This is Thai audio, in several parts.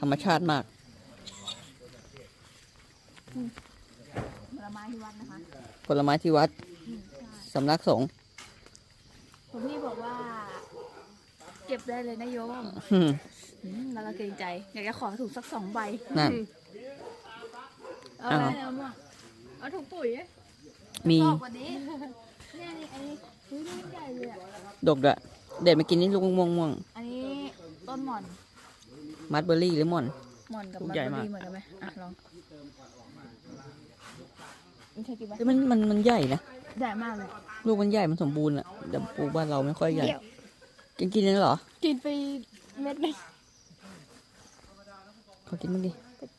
ธรรมชาติมากผลไม้ที่วัดนะคะผลไม้ที่วัดอืมใช่สำนักสงฆ์ผมพี่บอกว่า เก็บได้เลยนะโยมอืมอืมแล้วเราเกรงใจ อยากจะขอถุงสักสองใบนั่น เอาเอาอะไรเอามาเอาถุงปุ๋ยมีชอบกว่านี้เนี่ยนี่อันนี้เฮ้ยนี่มันใหญ่เลยอะดกด้วยเด็ดมากินนี่ลูกม่วงม่วงอันนี้ต้นหม่อน มัดเบอร์รี่หรือหม่อนหม่อนกับลูกมันใหญ่เบอมากร์รี่เหมือนกันไหมอะลองมันใช่กินไหมเอ้ยมันมันมันใหญ่นะ ใหญ่มากเลย ลูกมันใหญ่มันสมบูรณ์อะแต่ปลูกบ้านเราไม่ค่อยใหญ่กินกินเลยเหรอกินไปเม็ดหนึงเขากินมั้างดิ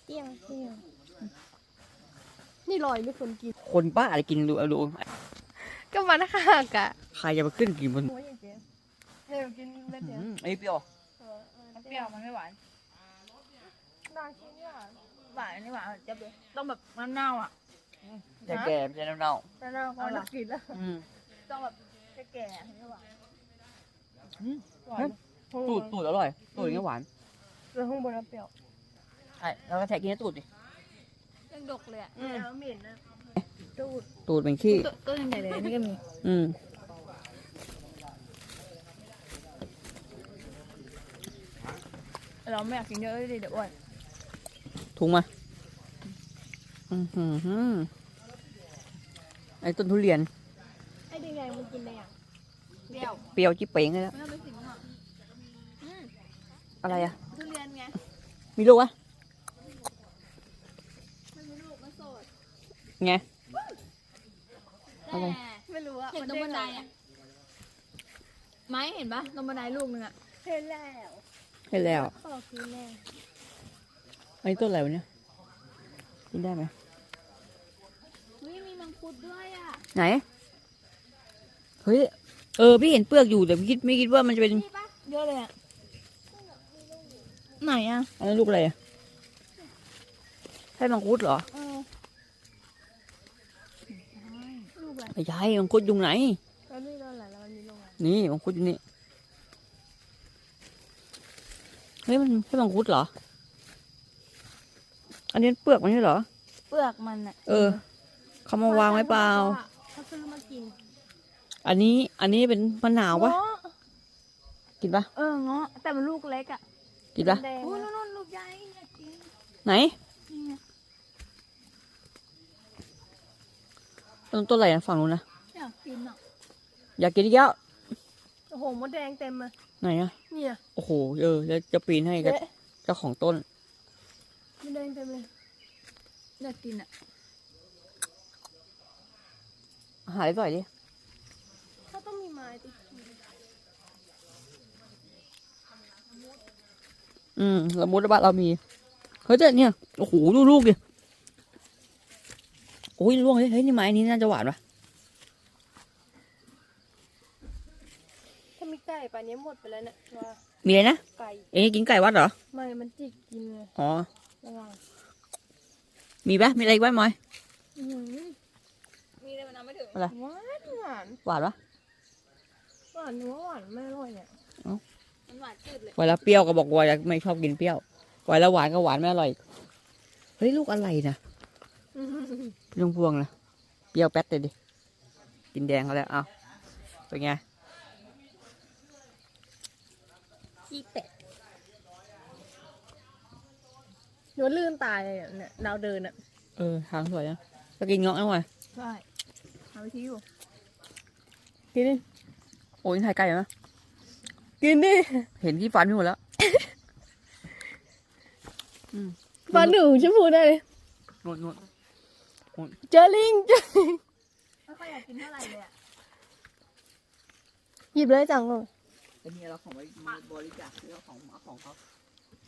เตี้ยงเตี้ยงนี่ลอยไม่คนกิน คนบ้าอะไรกินดูเอาดูก็มันหักอะใครจะมาขึ้นกินบนโอ้ยเจ๊เดี๋ยวกินเม็ดเดียวอืมไอ้เปรี้ยวมันเปรี้ยวมันไม่หวาน ดาชินี่หวานหวานอันนี้หวานจะเป็นต้องแบบมะนาวอะแต่แก่ไม่ใช่เน่ามะนาวพอจะกินแล้วๆอืมต้องแบบแก่ๆอันนี้หวานอืมหวานตูดตูดอร่อย ตูดอย่างเงี้ยหวานแล้วข้างบนเปรี้ยวใช่แล้วก็แทะกินให้ตูดดิยังดกเลยอะแล้วเหม็นนะตูดตูดเป็นขี้ต้นใหญ่เลยนี่ก็มีอืมเราไม่อยากกินเยอะเลยเดี๋ยวอ้วน ถุงมาอือหือหือไอ้ต้นทุเรียน ไอ้ดีไงมันกินได้ยังเปรี้ยวเปรี้ยวจิ๊บเป๋งเลยแล้วไม่ต้องไปสิงหรอกอืมอะไรอะทุเรียนไงมีลูกวะไม่มีลูกมันโสดไง แต่ไม่รู้อะเห็นตรงบันไดอะไม้เห็นปะตรงบันไดลูกนึงอะเห็นแล้วให้แล้วขอกินแน่ อันนี้ต้นอะไรวะเนี่ยกินได้ไหมเฮ้ยมีมังคุดด้วยอะไหน เฮ้ย เออ พี่เห็นเปลือกอยู่แต่พี่คิดไม่คิดว่ามันจะเป็น นี่ปะเยอะเลยอะไหนอะอันนั้นลูกอะไรอะใช่มังคุดเหรอ เออลูกอะไรไม่ใช่ มังคุดอยู่ไหน แล้วนี่เราอะไรแล้วมันมีลูกอะไรนี่ มังคุดอยู่นี่ เฮ้ย มันใช่มังคุดเหรอ อันนี้เปลือกมันใช่เหรอ เปลือกมันอะเออ เขามาวางไว้เปล่า เขาซื้อมากินอันนี้ อันนี้เป็นมะนาวปะเงากินปะเออเงาะแต่มันลูกเล็กอะกินปะแดงโอ้ยนู่นๆลูกใหญ่อยากกินไหน นี่ไงต้นต้นอะไรนะฝั่งนู้นนะ อยากกินอะอยากกินอีกแล้วโอ้โหมดแดงเต็มเลยไหนอะเนี่ยโอ้โห เออ แล้วจะปีนให้กับเละเจ้าของต้น มดแดงเต็มเลยอยากกินอะหาอะไรต่อยดิถ้าต้องมีไม้ติดอืมละมุดบ้านเรามีเฮ้ยแต่เนี่ยโอ้โหดูลูกดิโอ้ยล่วงเลยเฮ้ยนี่ไม้นี้น่าจะหวานปะถ้ามีไก่ป่านนี้หมดไปแล้วเนี่ยว่ามีอะไรนะไก่เอ๊ะกินไก่วัดเหรอไม่มันจิกกินเลยอ๋อ ระวังมีปะมีอะไรอีกบ้างมอย อื้อหือมีอะไรมันเอาไม่ถึงอะไร หวานหวานหวานปะหวานนัวหวานไม่อร่อยเนี่ยเอ้ามันหวานจืดเลยไว้แล้วเปรี้ยวก็บอกว่าไม่ชอบกินเปรี้ยวไว้แล้วหวานก็หวานไม่อร่อยเฮ้ยลูกอะไรนะลุงพวงนะเปรี้ยวแป๊ดเลยดิกินแดงเขาแล้วเอาเป็นไงขี้เป็ด หนูลื่นตายเลยอะเนี่ยดาวเดินอะเออทางสวยนะจะกินเงาะไหมวะใช่เอาไปทิ้งอยู่กินดิโอ้ยถ่ายไกลไหมกินดิเห็นที่ฟันพี่หมดแล้วอืมฟันหนูชมพูได้เลยนวดนวดเจอลิงเจอลิงไม่ค่อยอยากกินเท่าไหร่เลยอะหยิบเลยจังเลยแต่เนี่ยเราของไว้บริจาคเรื่องของหมาของเขา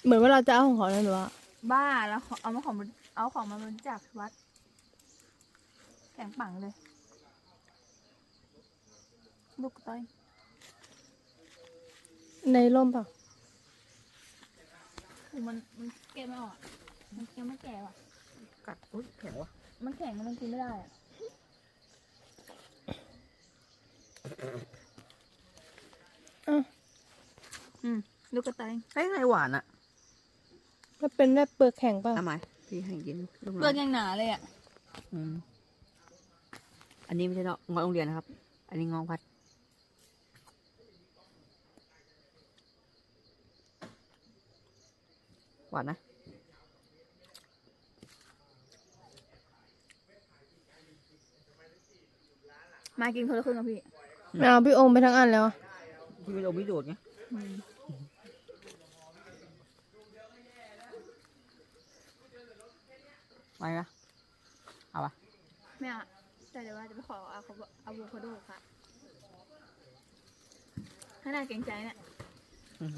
เหมือนเวลาจะเอาของเขาเลยหรือว่า บ้าแล้วเอามาของเอาของมาบริจาควัด แข็งปังเลย ลูกต้อย ในร่มเปล่ามันมันแกะไม่ออกอะมันยังไม่แก่ว่ะ กัดอุ้ยแข็งวะมันแข็งมันกินไม่ได้อะอืมลูกกระต่ายเฮ้ยอะไรหวานอะ มันเป็นแบบเปลือกแข็งเปล่าเอาไหมพี่ให้กินลูกเปลือกน้อยยังหนาเลยอะอืมอันนี้ไม่ใช่เนาะงอโรงเรียนนะครับ อันนี้งอพัด หวานนะ มากินคนละครึ่งกับพี่ ไม่เอาพี่องค์ไปทั้งอันแล้วอะ พี่ไม่โดนไม่โดดไง ไปปะเอาปะไม่เอาแต่เดี๋ยวว่าจะไปขอเอาอะโวคาโดค่ะขนาดเกรงใจเนี่ยอืม